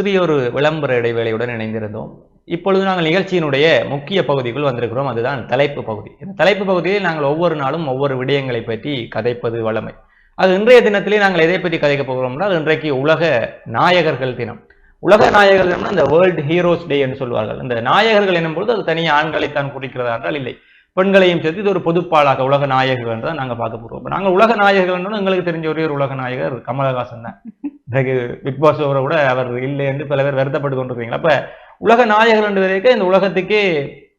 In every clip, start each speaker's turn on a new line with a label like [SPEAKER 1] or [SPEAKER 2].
[SPEAKER 1] சிறிய ஒரு விளம்பர இடைவேளையுடன் இணைந்திருந்தோம். இப்பொழுது நாங்கள் நிகழ்ச்சியினுடைய முக்கிய பகுதிக்குள் வந்திருக்கிறோம். அதுதான் தலைப்பு பகுதி. இந்த தலைப்பு பகுதியில் நாங்கள் ஒவ்வொரு நாளும் ஒவ்வொரு விடயங்களை பற்றி கதைப்பது வளமை அது இன்றைய தினத்திலே நாங்கள் எதை பற்றி கதைக்க போகிறோம்னா என்றால் இன்றைக்கு உலக நாயகர்கள் தினம். உலக நாயகர்கள் தினம்னா இந்த வேர்ல்டு ஹீரோஸ் டே என்று சொல்வார்கள். இந்த நாயகர்கள் என்னும்போது அது தனியாக ஆண்களைத்தான் குறிக்கிறதா என்றால் இல்லை. பெண்களையும் சேர்த்து இது ஒரு பொதுப்பாளாக உலக நாயகர்கள் என்று தான் நாங்கள் பார்க்க போகிறோம். நாங்கள் உலக நாயகர்கள் எங்களுக்கு தெரிஞ்ச ஒரே ஒரு உலக நாயகர் கமலஹாசன் தான். இன்றைக்கு பிக் பாஸ் ஓவரை கூட அவர் இல்லை என்று பல பேர் வருத்தப்பட்டு கொண்டிருக்கீங்களா அப்போ உலக நாயகர் என்று வரைக்கும் இந்த உலகத்துக்கே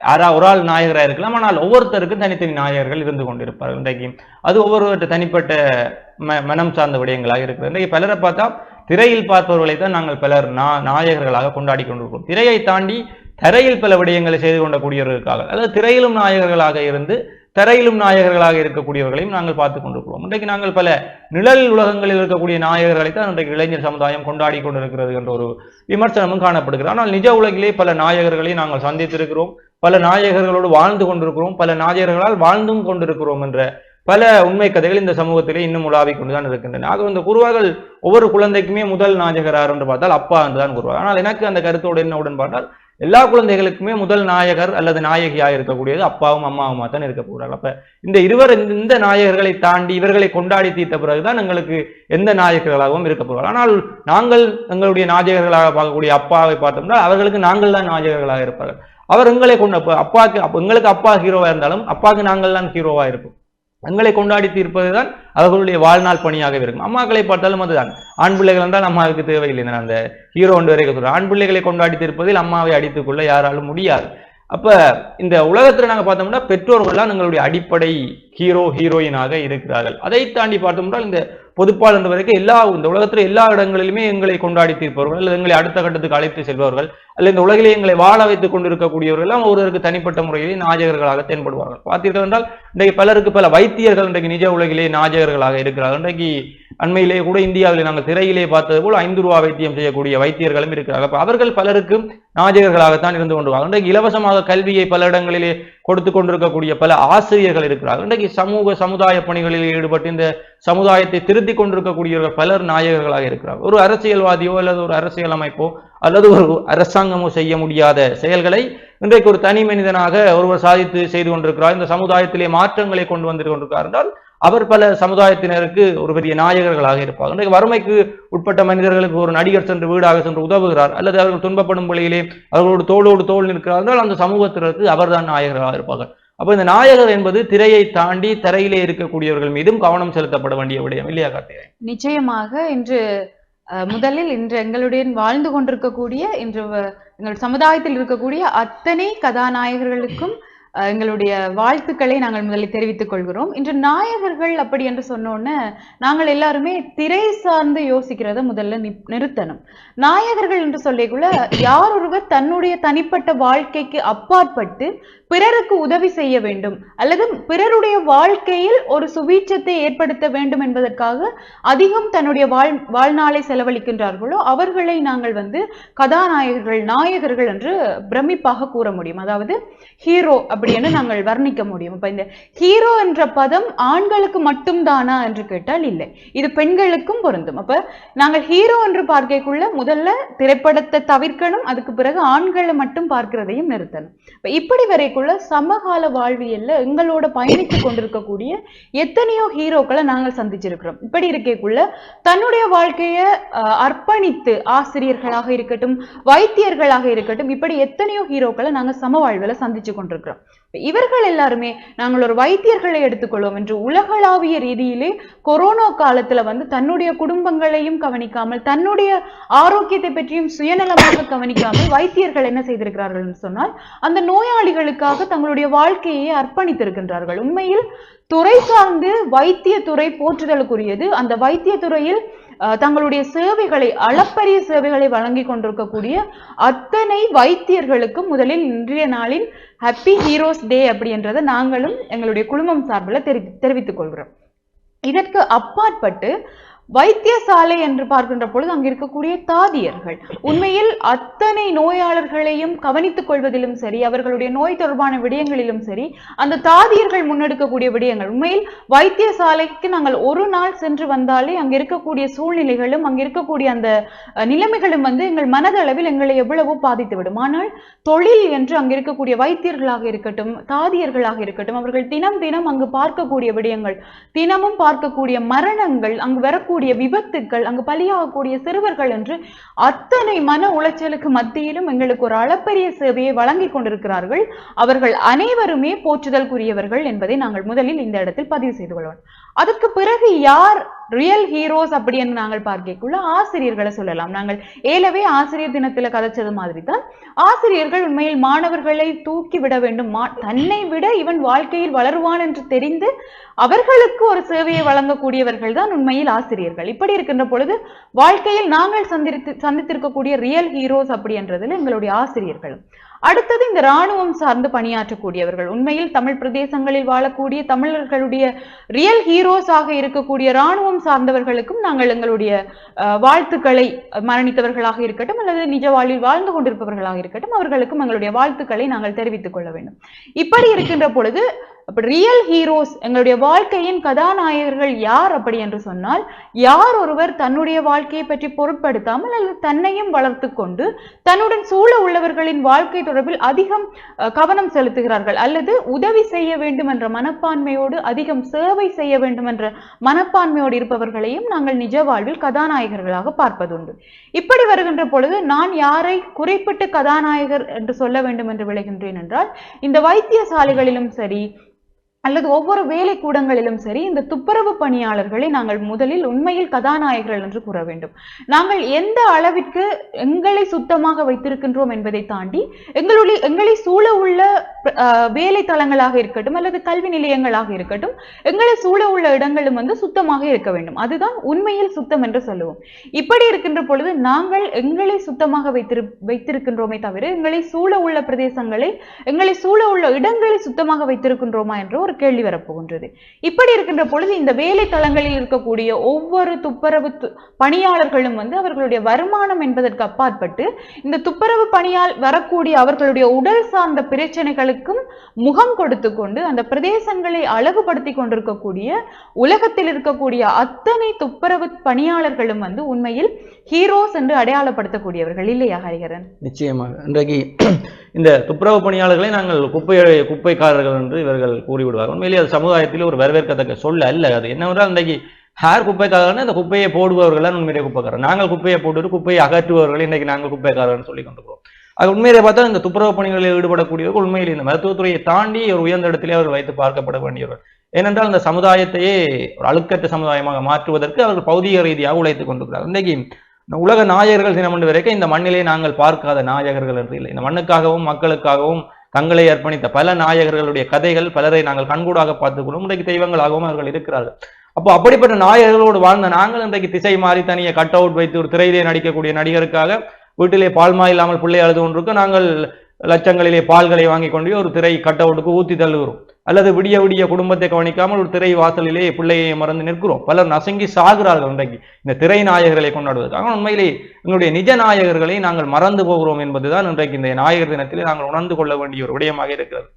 [SPEAKER 1] யாரா ஒரு ஆள் நாயகராக இருக்கலாம். ஆனால் ஒவ்வொருத்தருக்கும் தனித்தனி நாயகர்கள் இருந்து கொண்டிருப்பார்கள். இன்றைக்கு அது ஒவ்வொரு தனிப்பட்ட ம மனம் சார்ந்த விடயங்களாக இருக்குது இன்றைக்கு பலரை பார்த்தா திரையில் பார்ப்பவர்களை தான் நாங்கள் பலர் நா நாயகர்களாக கொண்டாடி கொண்டிருக்கிறோம். திரையை தாண்டி தரையில் பல விடயங்களை செய்து கொண்ட இருக்காங்க அதாவது திரையிலும் நாயகர்களாக இருந்து தரையிலும் நாயகர்களாக இருக்கக்கூடியவர்களையும் நாங்கள் பார்த்து கொண்டிருக்கிறோம். இன்றைக்கு நாங்கள் பல நிழல் உலகங்களில் இருக்கக்கூடிய நாயகர்களை தான் இன்றைக்கு இளைஞர் சமுதாயம் கொண்டாடி கொண்டிருக்கிறது என்ற ஒரு விமர்சனமும் காணப்படுகிறது. ஆனால் நிஜ உலகிலே பல நாயகர்களை நாங்கள் சந்தித்திருக்கிறோம். பல நாயகர்களோடு வாழ்ந்து கொண்டிருக்கிறோம். பல நாயகர்களால் வாழ்ந்தும் கொண்டிருக்கிறோம் என்ற பல உண்மை கதைகள் இந்த சமூகத்திலே இன்னும் உலாவிக் கொண்டுதான் இருக்கின்றன. ஆக இந்த குருவார்கள் ஒவ்வொரு குழந்தைக்குமே முதல் நாயகரார் என்று பார்த்தால் அப்பா என்றுதான் கூறுவார். ஆனால் எனக்கு அந்த கருத்தோடு என்ன உடன்பாட்டால் எல்லா குழந்தைகளுக்குமே முதல் நாயகர் அல்லது நாயகியாக இருக்கக்கூடியது அப்பாவும் அம்மாவுமா தான் இருக்க போகிறார்கள் அப்ப இந்த இருவர் இந்த- நாயகர்களை தாண்டி இவர்களை கொண்டாடி தீர்த்த பிறகுதான் எங்களுக்கு எந்த நாயகர்களாகவும் இருக்க போகிறார்கள் ஆனால் நாங்கள் எங்களுடைய நாயகர்களாக பார்க்கக்கூடிய அப்பாவை பார்த்தோம்னா அவர்களுக்கு நாங்கள் தான் நாயகர்களாக இருப்பார்கள். அவர் எங்களை கொண்ட அப்பாவுக்கு அப்பாக்கு எங்களுக்கு அப்பா ஹீரோவா இருந்தாலும் அப்பாவுக்கு நாங்கள் தான் ஹீரோவா இருப்போம். தங்களை கொண்டாடி தீர்ப்பதுதான் அவர்களுடைய வாழ்நாள் பணியாக இருக்கும். அம்மாக்களை பார்த்தாலும் அதுதான். ஆண் பிள்ளைகள் என்றால் அம்மாவுக்கு தேவையில்லை. நான் அந்த ஹீரோ ஒன்று வரைக்கும் சொல்றேன். ஆண் பிள்ளைகளை கொண்டாடி தீர்ப்பதில் அம்மாவை அடித்துக்கொள்ள யாராலும் முடியாது. அப்ப இந்த உலகத்துல நாங்க பார்த்தோம்னா பெற்றோர்கள்லாம் எங்களுடைய அடிப்படை ஹீரோ ஹீரோயினாக இருக்கிறார்கள். அதை தாண்டி பார்த்தோம்னா இந்த பொதுப்பால் என்ற வரைக்கும் எல்லா இந்த உலகத்துல எல்லா இடங்களிலுமே எங்களை கொண்டாடி தீர்ப்பவர்கள் அல்லது எங்களை அடுத்த கட்டத்துக்கு அழைத்து செல்பவர்கள் அல்லது இந்த உலகிலே எங்களை வாழ வைத்துக் கொண்டிருக்கக்கூடியவர்கள் எல்லாம் ஒருவருக்கு தனிப்பட்ட முறையிலே நாயகர்களாக தென்படுவார்கள். பார்த்தீர்கள் என்றால் இன்றைக்கு பலருக்கு பல வைத்தியர்கள் இன்றைக்கு நிஜ உலகிலே நாயகர்களாக இருக்கிறார்கள். இன்றைக்கு அண்மையிலே கூட இந்தியாவில் நாங்கள் திரையிலே பார்த்தது போல் ஐந்து ரூபா வைத்தியம் செய்யக்கூடிய வைத்தியர்களும் இருக்கிறார்கள். அவர்கள் பலருக்கும் நாயகர்களாகத்தான் இருந்து கொண்டு இன்றைக்கு இலவசமாக கல்வியை பல இடங்களிலே கொடுத்து கொண்டிருக்கக்கூடிய பல ஆசிரியர்கள் இருக்கிறார்கள். இன்றைக்கு சமூக சமுதாய பணிகளில் ஈடுபட்டு இந்த சமுதாயத்தை திருத்திக் கொண்டிருக்கக்கூடியவர்கள் பலர் நாயகர்களாக இருக்கிறார்கள். ஒரு அரசியல்வாதியோ அல்லது ஒரு அரசியல் அமைப்போ அல்லது ஒரு அரசாங்கமோ செய்ய முடியாத செயல்களை இன்றைக்கு ஒரு தனி மனிதனாக ஒருவர் சாதித்து செய்து கொண்டிருக்கிறார். இந்த சமுதாயத்திலே மாற்றங்களை கொண்டு வந்து கொண்டிருக்கிறார் என்றால் அவர் பல சமுதாயத்தினருக்கு ஒரு பெரிய நாயகர்களாக இருப்பார். இன்றைக்கு வறுமைக்கு உட்பட்ட மனிதர்களுக்கு ஒரு நடிகர் சென்று வீடாக சென்று உதவுகிறார். அல்லது அவர்கள் துன்பப்படும் வழியிலே அவர்களோடு தோளோடு தோள் நிற்கிறார்கள் அந்த சமூகத்திற்கு அவர்தான் நாயகர்களாக இருப்பார்கள். அப்போ இந்த நாயகர் என்பது திரையை தாண்டி திரையிலே இருக்கக்கூடியவர்கள் மீதும் கவனம் செலுத்தப்பட வேண்டிய விடயம். இல்லையா கார்த்திகேயன்
[SPEAKER 2] நிச்சயமாக இன்று முதலில் இன்று எங்களுடன் வாழ்ந்து கொண்டிருக்கக்கூடிய இன்று எங்கள் சமுதாயத்தில் இருக்கக்கூடிய அத்தனை கதாநாயகர்களுக்கும் எங்களுடைய வாழ்த்துக்களை நாங்கள் முதலில் தெரிவித்துக் கொள்கிறோம். இன்று நாயகர்கள் அப்படி என்று சொன்னோன்னு நாங்கள் எல்லாருமே திரை சார்ந்து யோசிக்கிறத முதல்ல நிறுத்தணும். நாயகர்கள் என்று சொல்லிக்குள்ள யார் ஒருவர் தன்னுடைய தனிப்பட்ட வாழ்க்கைக்கு அப்பாற்பட்டு பிறருக்கு உதவி செய்ய வேண்டும். அல்லது பிறருடைய வாழ்க்கையில் ஒரு சுவீட்சத்தை ஏற்படுத்த வேண்டும் என்பதற்காக அதிகம் தன்னுடைய வாழ் வாழ்நாளை செலவழிக்கின்றார்களோ அவர்களை நாங்கள் வந்து கதாநாயகர்கள் நாயகர்கள் என்று பிரமிப்பாக கூற முடியும். அதாவது ஹீரோ அப்படின்னு நாங்கள் வர்ணிக்க முடியும். இப்போ இந்த ஹீரோ என்ற பதம் ஆண்களுக்கு மட்டும்தானா என்று கேட்டால் இல்லை. இது பெண்களுக்கும் பொருந்தும். அப்ப நாங்கள் ஹீரோ என்று பார்க்கக்குள்ள முதல்ல திரைப்படத்தை தவிர்க்கணும் அதுக்கு பிறகு ஆண்களை மட்டும் பார்க்கிறதையும் நிறுத்தணும். இப்படி வரைக்கும் வரைக்குள்ள சமகால வாழ்வியல்ல எங்களோட பயணித்து கொண்டிருக்கக்கூடிய எத்தனையோ ஹீரோக்களை நாங்கள் சந்திச்சிருக்கிறோம். இப்படி இருக்கக்குள்ள தன்னுடைய வாழ்க்கைய அர்ப்பணித்து ஆசிரியர்களாக இருக்கட்டும் வைத்தியர்களாக இருக்கட்டும் இப்படி எத்தனையோ ஹீரோக்களை நாங்கள் சம வாழ்வில் சந்திச்சு கொண்டிருக்கிறோம். இவர்கள் எல்லாருமே நாங்கள் ஒரு வைத்தியர்களை எடுத்துக்கொள்வோம் என்று உலகளாவிய ரீதியிலே கொரோனா காலத்துல வந்து தன்னுடைய குடும்பங்களையும் கவனிக்காமல் தன்னுடைய ஆரோக்கியத்தை பற்றியும் சுயநலமாக கவனிக்காமல் வைத்தியர்கள் என்ன செய்திருக்கிறார்கள் என்று சொன்னால் அந்த நோயாளிகளுக்காக தங்களுடைய வாழ்க்கையை அர்ப்பணித்திருக்கின்றார்கள். உண்மையில் துறை சார்ந்து வைத்திய துறை போற்றுதலுக்குரியது. அந்த வைத்திய துறையில் தங்களுடைய சேவைகளை அளப்பரிய சேவைகளை வழங்கி கொண்டிருக்கக்கூடிய அத்தனை வைத்தியர்களுக்கும் முதலில் இன்றைய நாளின் ஹாப்பி ஹீரோஸ் டே அப்படின்றத நாங்களும் எங்களுடைய குழுமம் சார்பில் தெரி தெரிவித்துக் கொள்கிறோம். இதற்கு அப்பாற்பட்டு வைத்தியசாலை என்று பார்க்கின்ற பொழுது அங்கு இருக்கக்கூடிய தாதியர்கள். உண்மையில் அத்தனை நோயாளர்களையும் கவனித்துக் கொள்வதிலும் சரி அவர்களுடைய நோய் தொடர்பான விடயங்களிலும் சரி அந்த தாதியர்கள் முன்னெடுக்கக்கூடிய விடயங்கள். உண்மையில் வைத்தியசாலைக்கு நாங்கள் ஒரு நாள் சென்று வந்தாலே அங்க இருக்கக்கூடிய சூழ்நிலைகளும் அங்க இருக்கக்கூடிய அந்த நிலைமைகளும் வந்து எங்கள் மனதளவில் எங்களை எவ்வளவோ பாதித்து விடும் ஆனால் தொழில் என்று அங்க இருக்கக்கூடிய வைத்தியர்களாக இருக்கட்டும் தாதியர்களாக இருக்கட்டும் அவர்கள் தினம் தினம் அங்கு பார்க்கக்கூடிய விடயங்கள் தினமும் பார்க்கக்கூடிய மரணங்கள் அங்கு வரக்கூடிய விபத்துக்கள் அங்கு பலியாகக்கூடிய சிறுவர்கள் என்று அத்தனை மன உளைச்சலுக்கு மத்தியிலும் எங்களுக்கு ஒரு அளப்பரிய சேவையை வழங்கி கொண்டிருக்கிறார்கள். அவர்கள் அனைவருமே போற்றுதல்குரியவர்கள் என்பதை நாங்கள் முதலில் இந்த இடத்தில் பதிவு செய்து கொள்வோம். அதுக்கு பிறகு யார் ரியல் ஹீரோஸ் அப்படி என்று நாங்கள் பார்க்கக்குள்ள ஆசிரியர்களை சொல்லலாம். நாங்கள் ஏலவே ஆசிரியர் தினத்துல கதைச்சது மாதிரி தான் ஆசிரியர்கள் உண்மையில் மாணவர்களை தூக்கி விட வேண்டும். மா- தன்னை விட இவன் வாழ்க்கையில் வளருவான் என்று தெரிந்து அவர்களுக்கு ஒரு சேவையை வழங்கக்கூடியவர்கள் தான் உண்மையில் ஆசிரியர்கள். இப்படி இருக்கின்ற பொழுது வாழ்க்கையில் நாங்கள் சந்தித்து சந்தித்திருக்கக்கூடிய ரியல் ஹீரோஸ் அப்படி எங்களுடைய ஆசிரியர்கள். அடுத்தது இந்த ராணுவம் சார்ந்து பணியாற்றக்கூடியவர்கள். உண்மையில் தமிழ் பிரதேசங்களில் வாழக்கூடிய தமிழர்களுடைய ரியல் ஹீரோஸாக இருக்கக்கூடிய ராணுவம் சார்ந்தவர்களுக்கும் நாங்கள் எங்களுடைய வாழ்த்துக்களை மரணித்தவர்களாக இருக்கட்டும் அல்லது நிஜ வாழ்வில் வாழ்ந்து கொண்டிருப்பவர்களாக இருக்கட்டும் அவர்களுக்கும் எங்களுடைய வாழ்த்துக்களை நாங்கள் தெரிவித்துக் கொள்ள வேண்டும். இப்படி இருக்கின்ற பொழுது ரியல் ஹீரோஸ் எங்களுடைய வாழ்க்கையின் கதாநாயகர்கள் யார் அப்படி என்று சொன்னால் யார் ஒருவர் தன்னுடைய வாழ்க்கையை பற்றி பொருட்படுத்தாமல் அல்லது தன்னையும் வளர்த்து கொண்டு தன்னுடன் சூழ உள்ளவர்களின் வாழ்க்கை தொடர்பில் அதிகம் கவனம் செலுத்துகிறார்கள். அல்லது உதவி செய்ய வேண்டும் என்ற மனப்பான்மையோடு அதிகம் சேவை செய்ய வேண்டும் என்ற மனப்பான்மையோடு இருப்பவர்களையும் நாங்கள் நிஜ வாழ்வில் கதாநாயகர்களாக பார்ப்பதுண்டு. இப்படி வருகின்ற பொழுது நான் யாரை குறிப்பிட்டு கதாநாயகர் என்று சொல்ல வேண்டும் என்று விளைகின்றேன் என்றால் இந்த வைத்தியசாலைகளிலும் சரி அல்லது ஒவ்வொரு வேலை கூடங்களிலும் சரி இந்த துப்புரவு பணியாளர்களை நாங்கள் முதலில் உண்மையில் கதாநாயகர்கள் என்று கூற வேண்டும். நாங்கள் எந்த அளவிற்கு எங்களை சுத்தமாக வைத்திருக்கின்றோம் என்பதை தாண்டி எங்களுடைய எங்களை சூழ உள்ள வேலை தளங்களாக இருக்கட்டும் அல்லது கல்வி நிலையங்களாக இருக்கட்டும் எங்களை சூழ உள்ள இடங்களும் வந்து சுத்தமாக இருக்க வேண்டும். அதுதான் உண்மையில் சுத்தம் என்று சொல்லுவோம். இப்படி இருக்கின்ற பொழுது நாங்கள் எங்களை சுத்தமாக வைத்திரு வைத்திருக்கின்றோமே தவிர எங்களை சூழ உள்ள பிரதேசங்களை எங்களை சூழ உள்ள இடங்களை சுத்தமாக வைத்திருக்கின்றோமா என்ற ஒரு ஒரு கேள்வி வரப்போகின்றது. இப்படி இருக்கின்ற பொழுது இந்த வேலை தளங்களில் இருக்கக்கூடிய ஒவ்வொரு துப்புரவு பணியாளர்களும் வந்து அவர்களுடைய வருமானம் என்பதற்கு அப்பாற்பட்டு இந்த துப்புரவு பணியால் வரக்கூடிய அவர்களுடைய உடல் சார்ந்த பிரச்சனைகளுக்கும் முகம் கொடுத்து கொண்டு அந்த பிரதேசங்களை அழகுபடுத்தி கொண்டிருக்கக்கூடிய உலகத்தில் இருக்கக்கூடிய அத்தனை துப்புரவு பணியாளர்களும் வந்து உண்மையில் ஹீரோஸ் என்று அடையாளப்படுத்தக்கூடியவர்கள் இல்லையா ஹரிகரன்
[SPEAKER 1] நிச்சயமாக. இன்றைக்கு இந்த துப்புரவு பணியாளர்களை நாங்கள் குப்பை குப்பைக்காரர்கள் என்று இவர்கள் கூறிவிடுவார் கூறிவிடுவார்கள் உண்மையிலேயே அது சமுதாயத்தில் ஒரு வரவேற்கத்தக்க சொல்ல அல்ல அது. என்னவென்றால் இன்றைக்கு ஹேர் குப்பைக்காரர்னு அந்த குப்பையை போடுபவர்கள் தான் உண்மையிலே குப்பைக்காரர். நாங்கள் குப்பையை போட்டுட்டு குப்பையை அகற்றுபவர்கள் இன்றைக்கு நாங்கள் குப்பைக்காரர்னு சொல்லி கொண்டிருக்கிறோம் அது உண்மையிலே பார்த்தா இந்த துப்புரவு பணிகளில் ஈடுபடக்கூடியவர்கள் உண்மையில் இந்த மருத்துவத்துறையை தாண்டி ஒரு உயர்ந்த இடத்திலே அவர் வைத்து பார்க்கப்பட வேண்டியவர்கள். ஏனென்றால் இந்த சமுதாயத்தையே ஒரு அழுக்கற்ற சமுதாயமாக மாற்றுவதற்கு அவர்கள் பௌதிக ரீதியாக உழைத்துக் கொண்டிருக்கிறார் இன்றைக்கு உலக நாயகர்கள் தினம் என்று வரைக்கும் இந்த மண்ணிலே நாங்கள் பார்க்காத நாயகர்கள் என்று இல்லை. இந்த மண்ணுக்காகவும் மக்களுக்காகவும் தங்களை அர்ப்பணித்த பல நாயகர்களுடைய கதைகள் பலரை நாங்கள் கண்கூடாக பார்த்துக்கொள்ளும் இன்றைக்கு தெய்வங்களாகவும் அவர்கள் இருக்கிறார்கள். அப்போ அப்படிப்பட்ட நாயகர்களோடு வாழ்ந்த நாங்கள் இன்றைக்கு திசை மாறி தனியை கட் அவுட் வைத்து ஒரு திரையிலே நடிக்கக்கூடிய நடிகருக்காக வீட்டிலே பால்மா இல்லாமல் பிள்ளை அழுது கொண்டிருக்க நாங்கள் லட்சங்களிலே பால்களை வாங்கி கொண்டு ஒரு திரை கட் அவுட்டுக்கு ஊத்தி தள்ளுகிறோம். அல்லது விடிய விடிய குடும்பத்தை கவனிக்காமல் ஒரு திரை வாசலிலே பிள்ளையை மறந்து நிற்கிறோம். பலர் நசுங்கி சாகிறார்கள் இன்றைக்கு இந்த திரை நாயகர்களை கொண்டாடுவதற்காக உண்மையிலே எங்களுடைய நிஜ நாயகர்களை நாங்கள் மறந்து போகிறோம் என்பதுதான் இன்றைக்கு இந்த நாயகர் தினத்திலே நாங்கள் உணர்ந்து கொள்ள வேண்டிய ஒரு விடயமாக இருக்கிறது.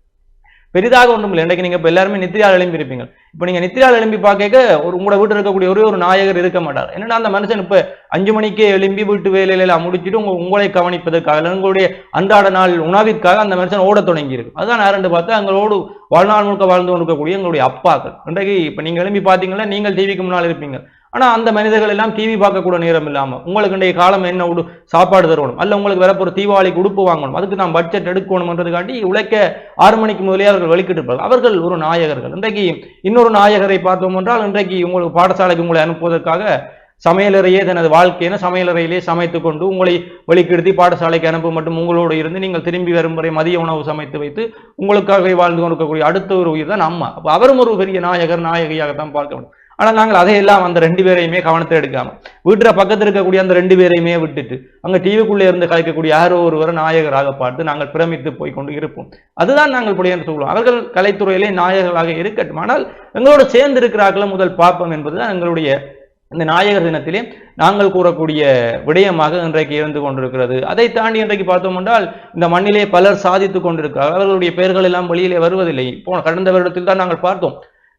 [SPEAKER 1] பெரிதாக ஒன்றும் இல்லை. இன்றைக்கு நீங்க இப்ப எல்லாருமே நித்திரியால் எழும்பி இருப்பீங்க. இப்ப நீங்க நித்திரையால் எழும்பி பார்க்க ஒரு உங்களோட வீட்டில் இருக்கக்கூடிய ஒரே ஒரு நாயகர் இருக்க மாட்டார். என்னன்னா அந்த மனுஷன் இப்ப அஞ்சு மணிக்கே எழும்பி வீட்டு வேலையில எல்லாம் முடிச்சுட்டு உங்க உங்களை கவனிப்பதற்காக இல்லை உங்களுடைய அன்றாட நாள் உணவிற்காக அந்த மனுஷன் ஓட தொடங்கி இருக்கு. அதுதான் யாருன்னு பார்த்தா எங்களோடு வாழ்நாள் முழுக்க வாழ்ந்து கொண்டிருக்கக்கூடிய எங்களுடைய அப்பாக்கள். இன்றைக்கு இப்ப நீங்க எழும்பி பார்த்தீங்கன்னா நீங்கள் டிவிக்கு முன்னால் இருப்பீங்க. ஆனால் அந்த மனிதர்கள் எல்லாம் டிவி பார்க்கக்கூட நேரம் இல்லாமல் உங்களுக்கு இன்றைய காலம் என்ன உடு சாப்பாடு தரணும்? அல்ல உங்களுக்கு வரப்போற தீபாவளிக்கு உடுப்பு வாங்கணும். அதுக்கு நான் பட்ஜெட் எடுக்கணும்ன்றதுக்காண்டி உழைக்க ஆறு மணிக்கு முதலே அவர்கள் வெளிக்கிட்டு இருப்பார்கள். அவர்கள் ஒரு நாயகர்கள். இன்றைக்கு இன்னொரு நாயகரை பார்த்தோம் என்றால் இன்றைக்கு உங்களுக்கு பாடசாலைக்கு உங்களை அனுப்புவதற்காக சமையலறையே தனது வாழ்க்கையின சமையலறையிலே சமைத்து கொண்டு உங்களை வெளிக்கிடுத்தி பாடசாலைக்கு அனுப்ப மட்டும் உங்களோடு இருந்து நீங்கள் திரும்பி வரும் வரை மதிய உணவு சமைத்து வைத்து உங்களுக்காகவே வாழ்ந்து கொண்டிருக்கக்கூடிய அடுத்த ஒரு உயிர் தான் அம்மா. அப்போ அவரும் ஒரு பெரிய நாயகர் நாயகியாகத்தான் பார்க்க வேண்டும். ஆனால் நாங்கள் அதையெல்லாம் அந்த ரெண்டு பேரையுமே கவனத்தை எடுக்காம வீட்டில் பக்கத்தில் இருக்கக்கூடிய அந்த ரெண்டு பேரையுமே விட்டுட்டு அங்கே டிவிக்குள்ளே இருந்து கலைக்கக்கூடிய யாரோ ஒருவரை நாயகராக பார்த்து நாங்கள் பிரமித்து போய் கொண்டு இருப்போம். அதுதான் நாங்கள் புடைய என்று சொல்லுவோம். அவர்கள் கலைத்துறையிலே நாயகர்களாக இருக்கட்டும். ஆனால் எங்களோடு சேர்ந்து இருக்கிறார்கள முதல் பார்ப்போம் என்பதுதான் எங்களுடைய இந்த நாயகர் தினத்திலே நாங்கள் கூறக்கூடிய விடயமாக இன்றைக்கு இருந்து கொண்டிருக்கிறது. அதை தாண்டி இன்றைக்கு பார்த்தோம் என்றால் இந்த மண்ணிலே பலர் சாதித்துக் கொண்டிருக்கிறார்கள். அவர்களுடைய பெயர்கள் எல்லாம் வெளியிலே வருவதில்லை. போன கடந்த வருடத்தில் தான் நாங்கள் பார்த்தோம்.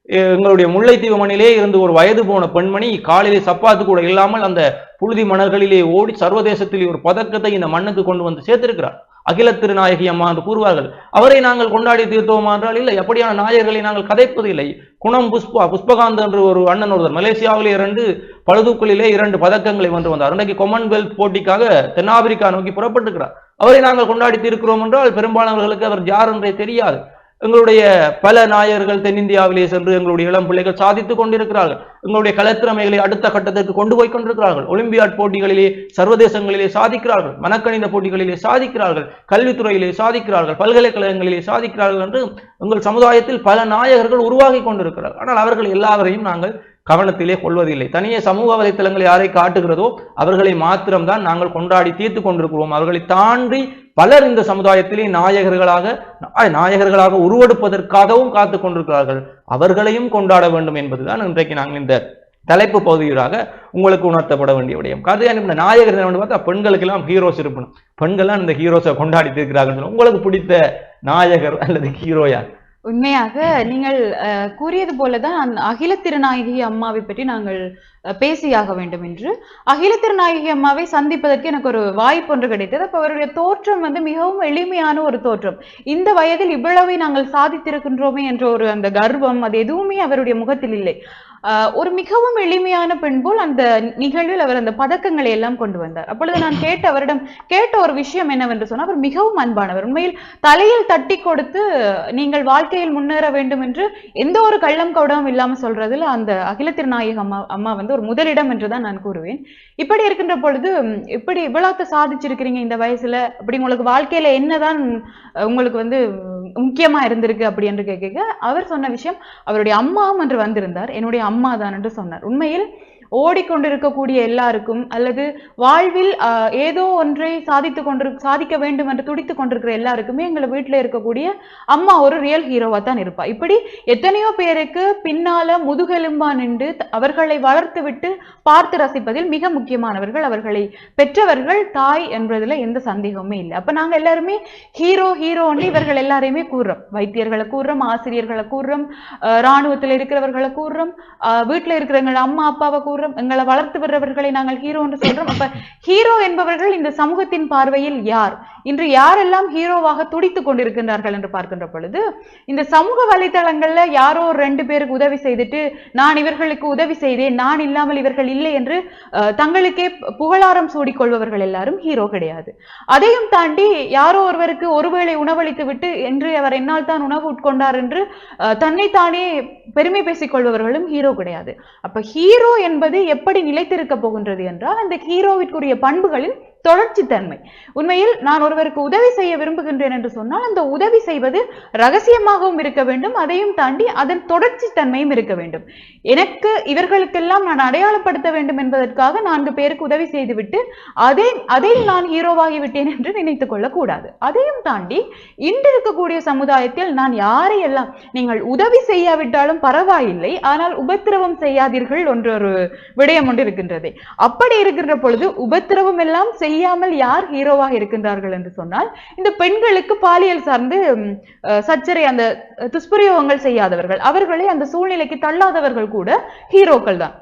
[SPEAKER 1] எங்களுடைய முல்லைத்தீவு மண்ணிலே இருந்து ஒரு வயது போன பெண்மணி காலிலே சப்பாத்து கூட இல்லாமல் அந்த புழுதி மணல்களிலே ஓடி சர்வதேசத்தில் ஒரு பதக்கத்தை இந்த மண்ணுக்கு கொண்டு வந்து சேர்த்திருக்கிறார். அகில திருநாயகி அம்மா என்று கூறுவார்கள் அவரை நாங்கள் கொண்டாடி தீர்த்தோமா என்றால் இல்லை எப்படியான நாயகர்களை நாங்கள் கதைப்பது இல்லை குணம் புஷ்பா புஷ்பகாந்த் என்று ஒரு அண்ணன் ஒருவர் மலேசியாவிலே இரண்டு பழுதுக்களிலே இரண்டு பதக்கங்களை வென்று வந்தார். இன்றைக்கு கொமன்வெல்த் போட்டிக்காக தென்னாப்பிரிக்கா நோக்கி புறப்பட்டுக்கிறார் அவரை நாங்கள் கொண்டாடி தீர்க்கிறோம் என்றால் பெரும்பாலானவர்களுக்கு அவர் யார் என்றே தெரியாது. எங்களுடைய பல நாயகர்கள் தென்னிந்தியாவிலே சென்று எங்களுடைய இளம் பிள்ளைகள் சாதித்துக் கொண்டிருக்கிறார்கள். எங்களுடைய கலைத்திறமைகளை அடுத்த கட்டத்திற்கு கொண்டு போய் கொண்டிருக்கிறார்கள். ஒலிம்பியாட் போட்டிகளிலே சர்வதேசங்களிலே சாதிக்கிறார்கள். மனக்கணித போட்டிகளிலே சாதிக்கிறார்கள். கல்வித்துறையிலே சாதிக்கிறார்கள். பல்கலைக்கழகங்களிலே சாதிக்கிறார்கள் என்று உங்கள் சமுதாயத்தில் பல நாயகர்கள் உருவாகி கொண்டிருக்கிறார்கள். ஆனால் அவர்கள் எல்லாவரையும் நாங்கள் கவனத்திலே கொள்வதில்லை. தனியே சமூக வலைத்தளங்கள் யாரை காட்டுகிறதோ அவர்களை மாத்திரம்தான் நாங்கள் கொண்டாடி தீர்த்து கொண்டிருக்கிறோம். அவர்களை தாண்டி பலர் இந்த சமுதாயத்திலே நாயகர்களாக நாயகர்களாக உருவெடுப்பதற்காகவும் காத்து கொண்டிருக்கிறார்கள். அவர்களையும் கொண்டாட வேண்டும் என்பதுதான் இன்றைக்கு நாங்கள் இந்த தலைப்பு பகுதியாக உங்களுக்கு உணர்த்தப்பட வேண்டிய விடயம். கதை இந்த நாயகர் என்ன பார்த்தா பெண்களுக்கு எல்லாம் ஹீரோஸ் இருக்கணும் பெண்கள்லாம் இந்த ஹீரோஸை கொண்டாடி இருக்கிறார்கள் உங்களுக்கு பிடித்த நாயகர் அல்லது ஹீரோ யார்?
[SPEAKER 2] உண்மையாக நீங்கள் அஹ், கூறியது போலதான் அகில திருநாயகி அம்மாவை பற்றி நாங்கள் அஹ், பேசியாக வேண்டும் என்று. அகில திருநாயகி அம்மாவை சந்திப்பதற்கு எனக்கு ஒரு வாய்ப்பு ஒன்று கிடைத்தது. அப்போ அவருடைய தோற்றம் வந்து மிகவும் எளிமையான ஒரு தோற்றம். இந்த வயதில் இவ்வளவை நாங்கள் சாதித்திருக்கின்றோமே என்ற ஒரு அந்த கர்வம் அது எதுவுமே அவருடைய முகத்தில் இல்லை. ஒரு மிகவும் எளிமையான பெண் போல் அந்த நிகழ்வில் அவர் அந்த பதக்கங்களை எல்லாம் கொண்டு வந்தார். அப்பொழுது நான் கேட்ட அவரிடம் கேட்ட ஒரு விஷயம் என்னவென்று சொன்னால் அவர் மிகவும் அன்பானவர். உண்மையில் தலையில் தட்டி கொடுத்து நீங்கள் வாழ்க்கையில் முன்னேற வேண்டும் என்று எந்த ஒரு கள்ளம் கவுடமும் இல்லாமல் சொல்றதுல அந்த அகில திருநாயக அம்மா அம்மா வந்து ஒரு முதலிடம் என்றுதான் நான் கூறுவேன். இப்படி இருக்கின்ற பொழுது இப்படி இவ்வளோத்த சாதிச்சிருக்கிறீங்க இந்த வயசுல அப்படி உங்களுக்கு வாழ்க்கையில என்னதான் உங்களுக்கு வந்து முக்கியமா இருந்திருக்கு அப்படி என்று கேட்க அவர் சொன்ன விஷயம் அவருடைய அம்மாவும் என்று வந்திருந்தார். என்னுடைய அம்மா தான் என்று சொன்னார். உண்மையில் ஓடிக்கொண்டிருக்கக்கூடிய எல்லாருக்கும் அல்லது வாழ்வில் ஏதோ ஒன்றை சாதித்து கொண்டிரு சாதிக்க வேண்டும் என்று துடித்து கொண்டிருக்கிற எல்லாருக்குமே எங்களை வீட்டில் இருக்கக்கூடிய அம்மா ஒரு ரியல் ஹீரோவா தான் இருப்பா. இப்படி எத்தனையோ பேருக்கு பின்னால முதுகெலும்பா நின்று அவர்களை வளர்த்து விட்டு பார்த்து ரசிப்பதில் மிக முக்கியமானவர்கள் அவர்களை பெற்றவர்கள் தாய் என்பதில் எந்த சந்தேகமுமே இல்லை. அப்ப நாங்கள் எல்லாருமே ஹீரோ ஹீரோன்னு இவர்கள் எல்லாரையுமே கூறுறோம். வைத்தியர்களை கூறுறோம் ஆசிரியர்களை கூறுறோம் இராணுவத்தில் ராணுவத்துல இருக்கிறவர்களை கூறுறோம் வீட்டில் இருக்கிறவங்க அம்மா அப்பாவை கூறுறோம் எங்களை வளர்த்து வர்றவர்களை நாங்கள் ஹீரோ என்று சொல்றோம். அப்ப ஹீரோ என்பவர்கள் இந்த சமூகத்தின் பார்வையில் யார்? இன்று யாரெல்லாம் ஹீரோவாக துடித்துக் கொண்டிருக்கின்றார்கள் என்று பார்க்கின்ற பொழுது இந்த சமூக வலைதளங்கள்ல யாரோ ஒரு ரெண்டு பேருக்கு உதவி செய்துட்டு நான் இவர்களுக்கு உதவி செய்தேன் நான் இல்லாமல் இவர்கள் இல்லை என்று தங்களுக்கே புகழாரம் சூடிக்கொள்பவர்கள் எல்லாரும் ஹீரோ கிடையாது. அதையும் தாண்டி யாரோ ஒருவருக்கு ஒருவேளை உணவளித்து விட்டு என்று அவர் என்னால் தான் உணவு உட்கொண்டார் என்று தன்னைத்தானே பெருமை பேசிக் கொள்பவர்களும் ஹீரோ கிடையாது. அப்ப ஹீரோ என்பது எப்படி நிலைத்திருக்க போகின்றது என்றால் அந்த ஹீரோவிற்குரிய பண்புகளின் தொடர்ச்சித்தன்மை. உண்மையில் நான் ஒருவருக்கு உதவி செய்ய விரும்புகின்றேன் என்று சொன்னால் அந்த உதவி செய்வது ரகசியமாகவும் இருக்க வேண்டும். அதையும் தாண்டி அதன் தொடர்ச்சித்தன்மையும் இருக்க வேண்டும். எனக்கு இவர்களுக்கெல்லாம் நான் அடையாளப்படுத்த வேண்டும் என்பதற்காக நான்கு பேருக்கு உதவி செய்துவிட்டு அதே அதில் நான் ஹீரோவாகி விட்டேன் என்று நினைத்துக் கொள்ளக்கூடாது. அதையும் தாண்டி இன்று இருக்கக்கூடிய சமுதாயத்தில் நான் யாரையெல்லாம் நீங்கள் உதவி செய்யாவிட்டாலும் பரவாயில்லை ஆனால் உபத்திரவம் செய்யாதீர்கள் ஒன்றொரு ஒரு விடயம் ஒன்று இருக்கின்றது. அப்படி இருக்கின்ற பொழுது உபத்திரவம் எல்லாம் செய்ய அறியாமல் யார் ஹீரோவாக இருக்கின்றார்கள் என்று சொன்னால் இந்த பெண்களுக்கு பாலியல் சார்ந்து சச்சரை சர்ச்சரை அந்த துஷ்பிரயோகங்கள் செய்யாதவர்கள் அவர்களை அந்த சூழ்நிலைக்கு தள்ளாதவர்கள் கூட ஹீரோக்கள் தான்.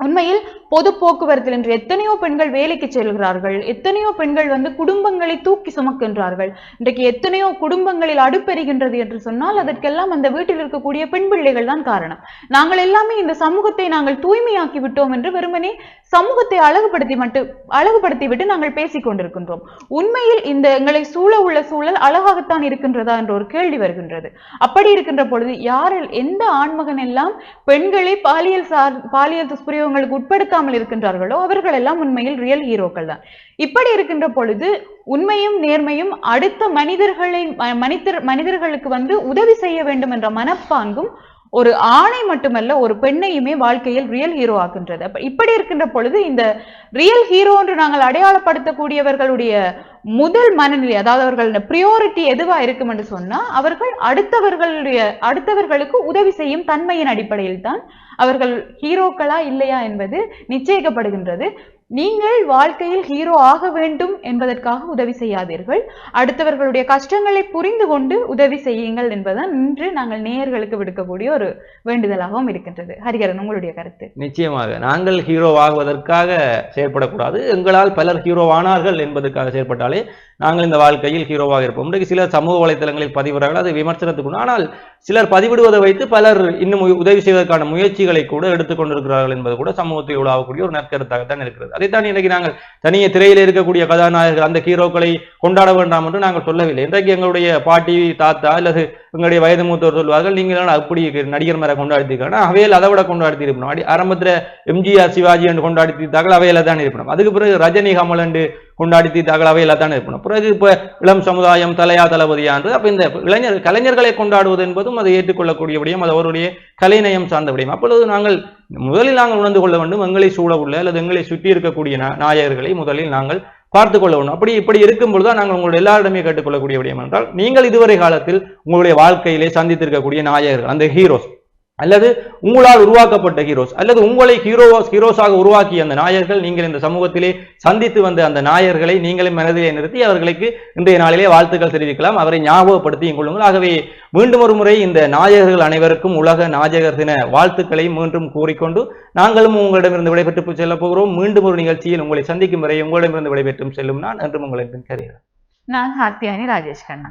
[SPEAKER 2] உண்மையில் பொது போக்குவரத்தில் இன்று எத்தனையோ பெண்கள் வேலைக்கு செல்கிறார்கள். எத்தனையோ பெண்கள் வந்து குடும்பங்களை தூக்கி சுமக்கின்றார்கள். இன்றைக்கு எத்தனையோ குடும்பங்களில் அடுப்பெறுகின்றது என்று சொன்னால் அதற்கெல்லாம் அந்த வீட்டில் இருக்கக்கூடிய பெண் பிள்ளைகள் தான் காரணம். நாங்கள் எல்லாமே இந்த சமூகத்தை நாங்கள் தூய்மையாக்கி விட்டோம் என்று வெறுமனே சமூகத்தை அழகுபடுத்தி மட்டும் அழகுபடுத்தி விட்டு நாங்கள் பேசிக் கொண்டிருக்கின்றோம். உண்மையில் இந்த எங்களை சூழ உள்ள சூழல் அழகாகத்தான் இருக்கின்றதா என்ற ஒரு கேள்வி வருகின்றது. அப்படி இருக்கின்ற பொழுது யாரில் எந்த ஆண்மகன் எல்லாம் பெண்களை பாலியல் சார் பாலியல் துஷ்பிரயோகங்களுக்கு உட்படுத்த இல்லாமல் இருக்கின்றார்களோ அவர்கள் எல்லாம் உண்மையில் ரியல் ஹீரோக்கள் தான். இப்படி இருக்கின்ற பொழுது உண்மையும் நேர்மையும் அடுத்த மனிதர்களை மனிதர் மனிதர்களுக்கு வந்து உதவி செய்ய வேண்டும் என்ற மனப்பாங்கும் ஒரு ஆணை மட்டுமல்ல ஒரு பெண்ணையுமே வாழ்க்கையில் ரியல் ஹீரோ ஆக்குன்றது அப்ப இப்படி இருக்கின்ற பொழுது இந்த ரியல் ஹீரோ என்று நாங்கள் அடையாளப்படுத்தக்கூடியவர்களுடைய முதல் மனநிலை அதாவது அவர்களோட பிரியோரிட்டி எதுவா இருக்கும் என்று சொன்னா அவர்கள் அடுத்தவர்களுடைய அடுத்தவர்களுக்கு உதவி செய்யும் தன்மையின் அடிப்படையில் தான் அவர்கள் ஹீரோக்களா இல்லையா என்பது நிச்சயிக்கப்படுகின்றது. நீங்கள் வாழ்க்கையில் ஹீரோ ஆக வேண்டும் என்பதற்காக உதவி செய்யாதீர்கள். அடுத்தவர்களுடைய கஷ்டங்களை புரிந்து கொண்டு உதவி செய்யுங்கள் என்பதுதான் இன்று நாங்கள் நேயர்களுக்கு விடுக்கக்கூடிய ஒரு வேண்டுதலாகவும் இருக்கின்றது. ஹரிகரன் உங்களுடைய கருத்து.
[SPEAKER 1] நிச்சயமாக. நாங்கள் ஹீரோ ஆகுவதற்காக செயற்படக்கூடாது. எங்களால் பலர் ஹீரோ ஆனார்கள் என்பதற்காக செயற்பட்டாலே நாங்கள் இந்த வாழ்க்கையில் ஹீரோவாக இருப்போம். இன்றைக்கு சிலர் சமூக வலைத்தளங்களில் பதிவிடுறார்கள் அது விமர்சனத்துக்கு ஆனால் சிலர் பதிவிடுவதை வைத்து பலர் இன்னும் உதவி செய்வதற்கான முயற்சிகளை கூட எடுத்துக்கொண்டிருக்கிறார்கள் என்பது கூட சமூகத்தில் உலாவக்கூடிய ஒரு நற்கருத்தாகத்தான் இருக்கிறது. அதைத்தான் இன்றைக்கு நாங்கள் தனியே திரையில் இருக்கக்கூடிய கதாநாயகர்கள் அந்த ஹீரோக்களை கொண்டாட வேண்டாம் என்று நாங்கள் சொல்லவில்லை. இன்றைக்கு எங்களுடைய பாட்டி தாத்தா அல்லது உங்களுடைய வயது மூத்தவர் சொல்வார்கள் நீங்கள் அப்படி நடிகர் மேல கொண்டாடித்தீங்கன்னா அவையில் அதை விட கொண்டாடி இருப்பணும் அடி எம்ஜிஆர் சிவாஜி என்று கொண்டாடி அவையில தான் இருப்பணும் அதுக்கு பிறகு ரஜினி கமல் என்று கொண்டாடி அவையில தான் இருப்பணும் பிறகு இப்போ இளம் சமுதாயம் தலையா தளபதியானது அப்போ இந்த இளைஞர் கலைஞர்களை கொண்டாடுவது என்பதும் அதை ஏற்றுக்கொள்ளக்கூடிய விடயம் அது அவருடைய கலைநயம் சார்ந்த விடயம் அப்பொழுது நாங்கள் முதலில் நாங்கள் உணர்ந்து கொள்ள வேண்டும் எங்களை சூழ உள்ள அல்லது எங்களை சுற்றி இருக்கக்கூடிய நாயகர்களை முதலில் நாங்கள் பார்த்து கொள்ள அப்படி இப்படி இருக்கும் பொழுதுதான் நாங்கள் உங்களுடைய எல்லாரிடமே கேட்டுக்கொள்ளக்கூடிய விடயம் என்றால் நீங்கள் இதுவரை காலத்தில் உங்களுடைய வாழ்க்கையிலே சந்தித்திருக்கக்கூடிய நாயகர்கள் அந்த ஹீரோஸ் அல்லது உங்களால் உருவாக்கப்பட்ட ஹீரோஸ் அல்லது உங்களை ஹீரோ ஹீரோஸாக உருவாக்கிய அந்த நாயகர்கள் நீங்கள் இந்த சமூகத்திலே சந்தித்து வந்த அந்த நாயகர்களை நீங்களே மனதிலே நிறுத்தி அவர்களுக்கு இன்றைய நாளிலே வாழ்த்துக்கள் தெரிவிக்கலாம். அவரை ஞாபகப்படுத்தியும் கொள்ளுங்கள். ஆகவே மீண்டும் ஒரு முறை இந்த நாயகர்கள் அனைவருக்கும் உலக நாயகர் தின வாழ்த்துக்களை மீண்டும் கூறிக்கொண்டு நாங்களும் உங்களிடமிருந்து விடைபெற்று செல்ல போகிறோம். மீண்டும் ஒரு நிகழ்ச்சியில் உங்களை சந்திக்கும் வரை உங்களிடமிருந்து விடைபெற்றும் செல்லும் நான். என்றும் உங்களின் கரியர்
[SPEAKER 2] நான் ஹாத்தியானி ராஜேஷ் கண்ணா